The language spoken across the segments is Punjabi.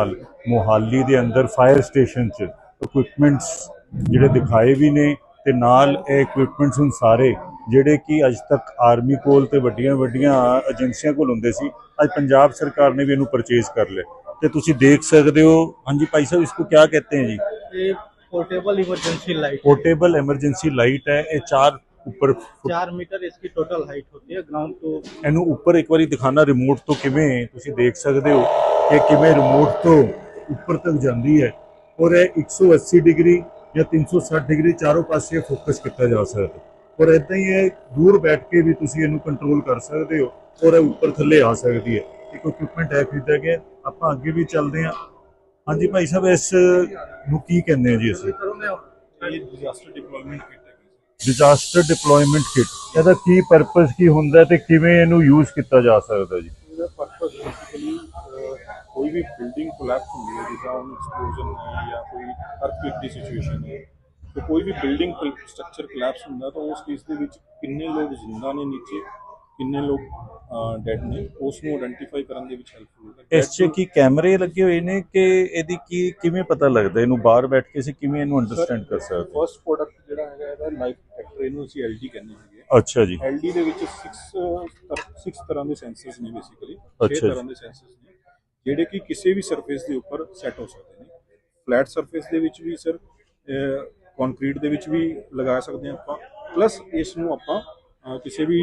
ਨਾਲ ਮੋਹਾਲੀ ਦੇ ਅੰਦਰ ਫਾਇਰ ਸਟੇਸ਼ਨ 'ਚ ਇਕਵਿਪਮੈਂਟਸ ਜਿਹੜੇ ਦਿਖਾਏ ਵੀ ਨੇ ਤੇ ਨਾਲ ਇਹ ਇਕਵਿਪਮੈਂਟਸ ਹੁਣ ਸਾਰੇ ਜਿਹੜੇ ਕਿ ਅੱਜ ਤੱਕ ਆਰਮੀ ਕੋਲ ਤੇ ਵੱਡੀਆਂ ਵੱਡੀਆਂ ਏਜੰਸੀਆਂ ਕੋਲ ਹੁੰਦੇ ਸੀ ਅੱਜ ਪੰਜਾਬ ਸਰਕਾਰ ਨੇ ਵੀ ਇਹਨੂੰ ਪਰਚੇਜ਼ ਕਰ ਲਿਆ ਤੇ ਤੁਸੀਂ ਦੇਖ ਸਕਦੇ ਹੋ ਹਾਂਜੀ ਭਾਈ ਸਾਹਿਬ इसको क्या कहते हैं जी ये portable emergency light portable emergency light है ਇਹ ਚਾਰ ਉੱਪਰ चार मीटर इसकी टोटल हाइट होती है ग्राउंड टू ਇਹਨੂੰ ਉੱਪਰ ਇੱਕ ਵਾਰੀ ਦਿਖਾਣਾ ਰਿਮੋਟ ਤੋਂ ਕਿਵੇਂ ਤੁਸੀਂ ਦੇਖ ਸਕਦੇ ਹੋ ਕਿ ਕਿਵੇਂ ਰਿਮੋਟ ਤੋਂ ਉੱਪਰ ਤੱਕ ਜਾਂਦੀ ਹੈ ਔਰ ਇਹ 180 ਡਿਗਰੀ ਜਾਂ 360 ਡਿਗਰੀ ਚਾਰੋਂ ਪਾਸੇ ਫੋਕਸ ਕੀਤਾ ਜਾ ਸਕਦਾ ਔਰ ਇਦਾਂ ਹੀ ਇਹ ਦੂਰ ਬੈਠ ਕੇ ਵੀ ਤੁਸੀਂ ਇਹਨੂੰ ਕੰਟਰੋਲ ਕਰ ਸਕਦੇ ਹੋ ਔਰ ਇਹ ਉੱਪਰ ਥੱਲੇ ਆ ਸਕਦੀ ਹੈ। ਇੱਕ ਇਕਵਿਪਮੈਂਟ ਹੈ ਖਰੀਦਿਆ ਗਿਆ ਆਪਾਂ ਅੱਗੇ ਵੀ ਚੱਲਦੇ ਹਾਂ। ਹਾਂਜੀ ਭਾਈ ਸਾਹਿਬ ਇਸ ਨੂੰ ਕੀ ਕਹਿੰਦੇ ਆ ਜੀ ਅਸੀਂ? ਇਹ disaster deployment kit disaster deployment kit ਇਹਦਾ ਕੀ ਪਰਪਸ ਕੀ ਹੁੰਦਾ ਤੇ ਕਿਵੇਂ ਇਹਨੂੰ ਯੂਜ਼ ਕੀਤਾ ਜਾ ਸਕਦਾ ਜੀ? ਕੋਈ ਵੀ ਬਿਲਡਿੰਗ ਕੋਲੈਪਸ ਹੁੰਦੀ ਹੈ ਜਿੱਦਾਂ ਉਹਨੂੰ ਐਕਸਪਲੋਜਨ ਹੈ ਜਾਂ ਕੋਈ ਅਰਥਕੁਇਕ ਦੀ ਸਿਚੁਏਸ਼ਨ ਹੈ ਤੇ ਕੋਈ ਵੀ ਬਿਲਡਿੰਗ ਸਟਰਕਚਰ ਕੋਲੈਪਸ ਹੁੰਦਾ ਤਾਂ ਉਸ ਕੇਸ ਦੇ ਵਿੱਚ ਕਿੰਨੇ ਲੋਕ ਜ਼ਿੰਦਾ ਨੇ ਨੀਚੇ ਕਿੰਨੇ ਲੋਕ ਡੈਡ ਨੇ ਉਸ ਨੂੰ ਆਇਡੈਂਟੀਫਾਈ ਕਰਨ ਦੇ ਵਿੱਚ ਹੈਲਪਫੁਲ ਹੁੰਦਾ ਇਸ 'ਚ ਕੀ ਕੈਮਰੇ ਲੱਗੇ ਹੋਏ ਨੇ ਕਿ ਇਹਦੀ ਕੀ ਕਿਵੇਂ ਪਤਾ ਲੱਗਦਾ? ਇਹਨੂੰ ਬਾਹਰ ਬੈਠ ਕੇ ਅਸੀਂ ਕਿਵੇਂ ਇਹਨੂੰ ਅੰਡਰਸਟੈਂਡ ਕਰ ਸਕਦੇ ਫਰਸਟ ਪ੍ਰੋਡਕਟ ਜਿਹੜਾ ਹੈਗਾ ਇਹਦਾ ਲਾਈਫ ਡਿਟੈਕਟਰ ਇਹਨੂੰ ਅਸੀਂ ਐਲਡੀ ਕਹਿੰਦੇ ਹੈਗੇ ਹਾਂ? ਅੱਛਾ ਜੀ। ਐਲਡੀ ਦੇ ਵਿੱਚ 6 6 ਤਰ੍ਹਾਂ ਦੇ ਸੈਂਸਰਸ ਨੇ ਬੇਸਿਕਲੀ ਅੱਛਾ 6 ਜੀ। ਤਰ੍ਹਾਂ ਦੇ ਸੈਂਸਰਸ ਨੇ। ਜਿਹੜੇ ਕਿ ਕਿਸੇ ਵੀ ਸਰਫੇਸ ਦੇ ਉੱਪਰ ਸੈੱਟ ਹੋ ਸਕਦੇ ਨੇ। ਫਲੈਟ ਸਰਫੇਸ ਦੇ ਵਿੱਚ ਵੀ ਸਰ ਕੰਕਰੀਟ ਦੇ ਵਿੱਚ ਵੀ ਲਗਾ ਸਕਦੇ ਹਾਂ ਆਪਾਂ। ਪਲੱਸ ਇਸ ਨੂੰ ਆਪਾਂ ਕਿਸੇ ਵੀ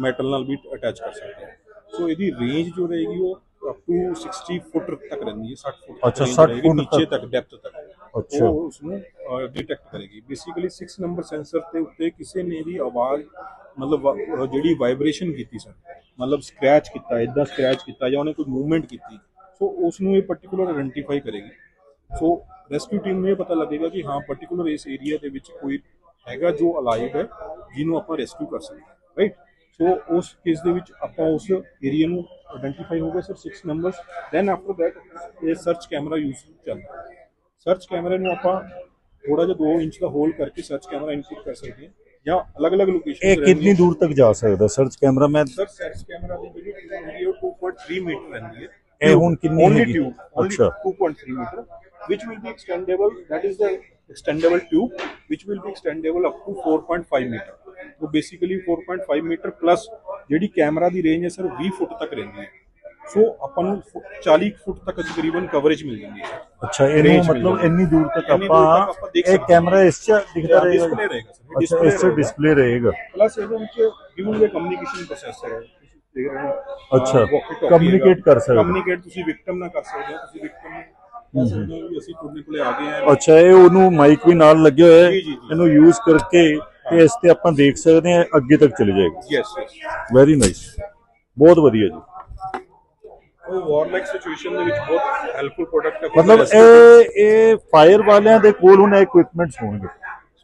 ਮੈਟਲ ਨਾਲ ਵੀ ਅਟੈਚ ਕਰ ਸਕਦੇ ਹਾਂ। ਸੋ ਇਹਦੀ ਰੇਂਜ ਜੋ ਰਹੇਗੀ ਉਹ ਅਪ ਟੂ 60 ਫੁੱਟ ਤੱਕ ਰਹਿੰਦੀ ਹੈ 60 ਫੁੱਟ ਅੱਛਾ, range 60 ਰਹੇਗੀ, ਫੁੱਟ ਨੀਚੇ ਤੱਕ। ਡੈਪਥ ਤੱਕ। ਅੱਛਾ। ਉਹ ਉਸ ਨੂੰ ਡਿਟੈਕਟ ਕਰੇਗੀ। ਬੇਸਿਕਲੀ 6 ਨੰਬਰ ਸੈਂਸਰ ਦੇ ਉੱਤੇ ਕਿਸੇ ਨੇ ਵੀ ਆਵਾਜ਼ ਮਤਲਬ ਜਿਹੜੀ ਵਾਈਬ੍ਰੇਸ਼ਨ ਕੀਤੀ ਸਰ ਮਤਲਬ ਸਕ੍ਰੈਚ ਕੀਤਾ ਇਦਾਂ ਸਕ੍ਰੈਚ ਕੀਤਾ ਜਾਂ ਉਹਨੇ ਕੋਈ ਮੂਵਮੈਂਟ ਕੀਤੀ ਸੋ ਉਸ ਨੂੰ ਇਹ ਪਾਰਟਿਕੂਲਰ ਆਇਡੈਂਟੀਫਾਈ ਕਰੇਗੀ। ਸੋ ਰੈਸਕਿਊ ਟੀਮ ਨੂੰ ਇਹ ਪਤਾ ਲੱਗੇਗਾ ਕਿ ਹਾਂ ਪਾਰਟਿਕੂਲਰ ਇਸ ਏਰੀਆ ਦੇ ਵਿੱਚ ਕੋਈ ਹੈਗਾ ਜੋ ਅਲਾਈਵ ਹੈ ਜਿਹਨੂੰ ਆਪਾਂ ਰੈਸਕਿਊ ਕਰ ਸਕਦੇ ਹਾਂ ਰਾਈਟ ਸੋ ਉਸ ਕੇਸ ਦੇ ਵਿੱਚ ਆਪਾਂ ਉਸ ਏਰੀਆ ਨੂੰ ਆਇਡੈਂਟੀਫਾਈ ਹੋ ਗਿਆ sir 6 numbers then after that ਇਹ ਸਰਚ ਕੈਮਰਾ ਯੂਜ਼ ਚੱਲਦਾ ਸਰਚ ਕੈਮਰੇ ਨੂੰ ਆਪਾਂ ਥੋੜਾ ਜਿਹਾ 2 ਇੰਚ ਦਾ ਹੋਲ ਕਰਕੇ ਸਰਚ ਕੈਮਰਾ ਇਨਪੁਟ ਕਰ ਸਕਦੇ ਹਾਂ ਜਾਂ ਅਲੱਗ-ਅਲੱਗ ਲੋਕੇਸ਼ਨ ਇਹ ਕਿੰਨੀ ਦੂਰ ਤੱਕ ਜਾ ਸਕਦਾ? ਸਰਚ ਕੈਮਰਾ ਮੈਂ ਸਰ ਸਰਚ ਕੈਮਰਾ ਦੀ ਜਿਹੜੀ ਟਿਊਬ ਹੈਗੀ ਉਹ 2.3 ਮੀਟਰ ਰਹਿੰਦੀ ਹੈ। ਇਹ ਹੁਣ ਕਿੰਨੀ ਓਨਲੀ ਹੈਗੀ? ਟਿਊਬ ਅੱਛਾ। ਅੱਛਾ 2.3 meter which will be extendable that is the extendable tube which will be extendable up to 4.5 meter. So basically 4.5 meter plus ਜਿਹੜੀ ਕੈਮਰਾ ਦੀ ਰੇਂਜ ਹੈ ਸਰ 20 ਫੁੱਟ ਤੱਕ ਰਹਿੰਦੀ ਹੈ। ਸੋ ਆਪਾਂ ਨੂੰ ਫੁ- 40 ਫੁੱਟ ਤੱਕ ਤਕਰੀਬਨ ਕਵਰੇਜ ਮਿਲ ਜਾਂਦੀ ਹੈ। ਅੱਛਾ ਇਹਨੂੰ range ਮਿਲ ਮਤਲਬ ਜਾਂਦੀ। ਇੰਨੀ ਦੂਰ ਤੱਕ ਇੰਨੀ ਦੂਰ ਤੱਕ ਆਪਾਂ ਆਪਾਂ ਦੇਖ ਇਹ ਸਕਦੇ ਕੈਮਰਾ ਇਸ 'ਚ ਦਿਖਦਾ ਰਹੇਗਾ? ਡਿਸਪਲੇ ਰਹੇਗਾ ਸਰ ਅੱਛਾ ਡਿਸਪਲੇ ਇਸ 'ਚ ਡਿਸਪਲੇ ਰਹੇਗਾ। ਪਲੱਸ ਇਹਦੇ ਵਿੱਚ ਗਿਵਨ ਦੇ ਕਮਿਊਨੀਕੇਸ਼ਨ ਪ੍ਰੋਸੈਸਰ ਹੈ। ਅੱਛਾ, communicate ਕਰ ਸਕਦੇ। ਕਮਿਊਨੀਕੇਟ ਤੁਸੀਂ ਵਿਕਟਮ ਨਾਲ ਕਰ ਸਕਦੇ ਹੋ ਤੁਸੀਂ ਵਿਕਟਮ ਨੂੰ ਕਹਿ ਸਕਦੇ ਹੋ ਵੀ ਅਸੀਂ ਤੁਹਾਡੇ ਕੋਲੇ ਆ ਗਏ ਹਾਂ। ਅੱਛਾ ਇਹ ਉਹਨੂੰ ਮਾਈਕ ਵੀ ਨਾਲ ਲੱਗਿਆ ਹੋਇਆ ਹੈ। ਇਹਨੂੰ ਯੂਜ਼ ਕਰਕੇ ਤੇ ਇਸ ਤੇ ਆਪਾਂ ਦੇਖ ਸਕਦੇ ਹਾਂ ਅੱਗੇ ਤੱਕ ਚਲੇ ਜਾਏਗਾ। ਯੈਸ ਯੈਸ ਵੈਰੀ ਨਾਈਸ ਬਹੁਤ ਵਧੀਆ ਜੀ। ਉਹ ਵਾਰਲਾਈਕ ਸਿਚੁਏਸ਼ਨ ਦੇ ਵਿੱਚ ਬਹੁਤ ਹੈਲਪਫੁਲ ਪ੍ਰੋਡਕਟ ਹੈ। ਮਤਲਬ ਇਹ ਇਹ ਫਾਇਰ ਵਾਲਿਆਂ ਦੇ ਕੋਲ ਹੁਣ ਇਕਵਿਪਮੈਂਟਸ ਹੋਣਗੇ।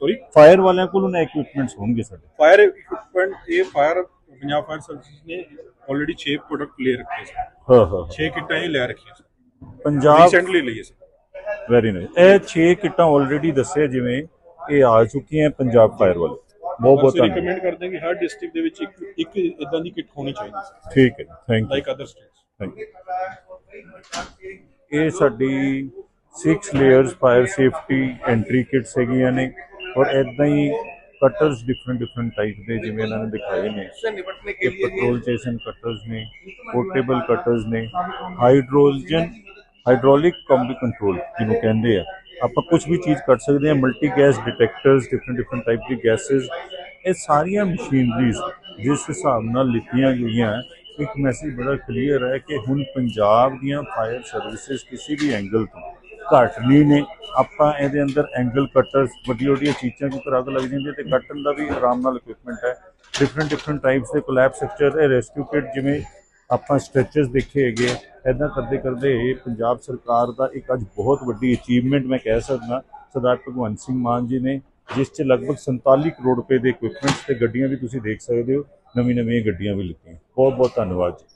ਸੌਰੀ ਫਾਇਰ ਵਾਲਿਆਂ ਕੋਲ ਹੁਣ ਇਕਵਿਪਮੈਂਟਸ ਹੋਣਗੇ ਸਾਡੇ। ਫਾਇਰ ਇਕਵਿਪਮੈਂਟ ਇਹ ਫਾਇਰ ਪੰਜਾਬ ਫਾਇਰ ਸਰਵਿਸਿਜ਼ ਨੇ ਆਲਰੇਡੀ 6 ਪ੍ਰੋਡਕਟ ਲੈ ਰੱਖੇ ਸੀ। ਹਾਂ ਹਾਂ 6 ਕਿੱਟਾਂ ਹੀ ਲੈ ਰੱਖੀਆਂ ਸੀ। ਪੰਜਾਬ ਰੀਸੈਂਟਲੀ ਲਈ ਸੀ ਵੈਰੀ ਨਾਈਸ ਇਹ 6 ਕਿੱਟਾਂ ਆਲਰੇਡੀ ਦੱਸਿਆ ਜਿਵੇਂ ਇਹ ਆ ਚੁੱਕੀਆਂ ਪੰਜਾਬ ਫਾਇਰ ਵਾਲੇ। ਬਹੁਤ ਬਹੁਤ ਧੰਨਵਾਦ। ਰეკਮੈਂਡ ਕਰਦੇ ਹਾਂ ਕਿ ਹਰ ਡਿਸਟ੍ਰਿਕਟ ਦੇ ਵਿੱਚ ਇੱਕ ਇੱਕ ਇਦਾਂ ਦੀ ਕਿੱਟ ਹੋਣੀ ਚਾਹੀਦੀ ਸੀ ਠੀਕ ਹੈ thank you like other states thank you ਇਹ ਸਾਡੀ 6 layers fire safety entry kits ਹੈਗੀਆਂ ਨੇ ਔਰ ਇਦਾਂ ਹੀ ਕਟਰਸ ਡਿਫਰੈਂਟ ਡਿਫਰੈਂਟ ਟਾਈਪ ਦੇ, ਜਿਵੇਂ ਇਹਨਾਂ ਨੇ ਦਿਖਾਏ ਨੇ ਇਹ ਪੈਟਰੋਲ ਚੇਸਨ ਕਟਰਸ ਨੇ ਪੋਰਟੇਬਲ ਕਟਰਸ ਨੇ ਹਾਈਡਰੋਜਨ ਹਾਈਡ੍ਰੋਲਿਕ ਕੰਬੀ ਕੰਟਰੋਲ ਜਿਹਨੂੰ ਕਹਿੰਦੇ ਆ। ਆਪਾਂ ਕੁਝ ਵੀ ਚੀਜ਼ ਕਰ ਸਕਦੇ ਹਾਂ multi gas detectors different different type ਦੀ ਗੈਸਸ ਇਹ ਸਾਰੀਆਂ ਮਸ਼ੀਨਰੀਜ਼ ਜਿਸ ਹਿਸਾਬ ਨਾਲ ਲਿੱਤੀਆਂ ਗਈਆਂ, ਇੱਕ ਮੈਸੇਜ ਬੜਾ ਕਲੀਅਰ ਹੈ ਕਿ ਹੁਣ ਪੰਜਾਬ ਦੀਆਂ ਫਾਇਰ ਸਰਵਿਸਿਜ਼ ਕਿਸੇ ਵੀ ਐਂਗਲ ਤੋਂ ਘੱਟ ਨਹੀਂ ਨੇ। ਆਪਾਂ ਇਹਦੇ ਅੰਦਰ ਐਂਗਲ ਕਟਰਸ ਵੱਡੀ ਵੱਡੀਆਂ ਚੀਜ਼ਾਂ ਕਿਉਂਕਿ ਅੱਗ ਲੱਗ ਜਾਂਦੀ ਹੈ ਤੇ ਕੱਟਣ ਦਾ ਵੀ ਆਰਾਮ ਨਾਲ ਇਕਵਿਪਮੈਂਟ ਹੈ। ਡਿਫਰੈਂਟ ਡਿਫਰੈਂਟ ਟਾਈਪਸ ਦੇ ਕੋਲੈਪਸ ਸਟਰਕਚਰ ਇਹ ਰੈਸਕਿਊ ਕਿਟ ਜਿਵੇਂ ਆਪਾਂ ਸਟ੍ਰੈਚਰਸ ਦੇਖੇ ਹੈਗੇ ਐਦਾਂ ਕਰਦੇ ਕਰਦੇ ਇਹ ਪੰਜਾਬ ਸਰਕਾਰ ਦਾ ਇੱਕ ਅੱਜ ਬਹੁਤ ਵੱਡੀ ਅਚੀਵਮੈਂਟ ਮੈਂ ਕਹਿ ਸਕਦਾ, ਸਰਦਾਰ ਭਗਵੰਤ ਸਿੰਘ ਮਾਨ ਜੀ ਨੇ, ਜਿਸ 'ਚ ਲਗਭਗ 47 ਕਰੋੜ ਰੁਪਏ ਦੇ ਇਕਵਿਪਮੈਂਟਸ ਤੇ ਗੱਡੀਆਂ ਵੀ ਤੁਸੀਂ ਦੇਖ ਸਕਦੇ ਹੋ। ਨਵੀਂ ਨਵੀਆਂ ਗੱਡੀਆਂ ਵੀ ਲਿੱਤੀਆਂ ਬਹੁਤ ਬਹੁਤ ਧੰਨਵਾਦ ਜੀ।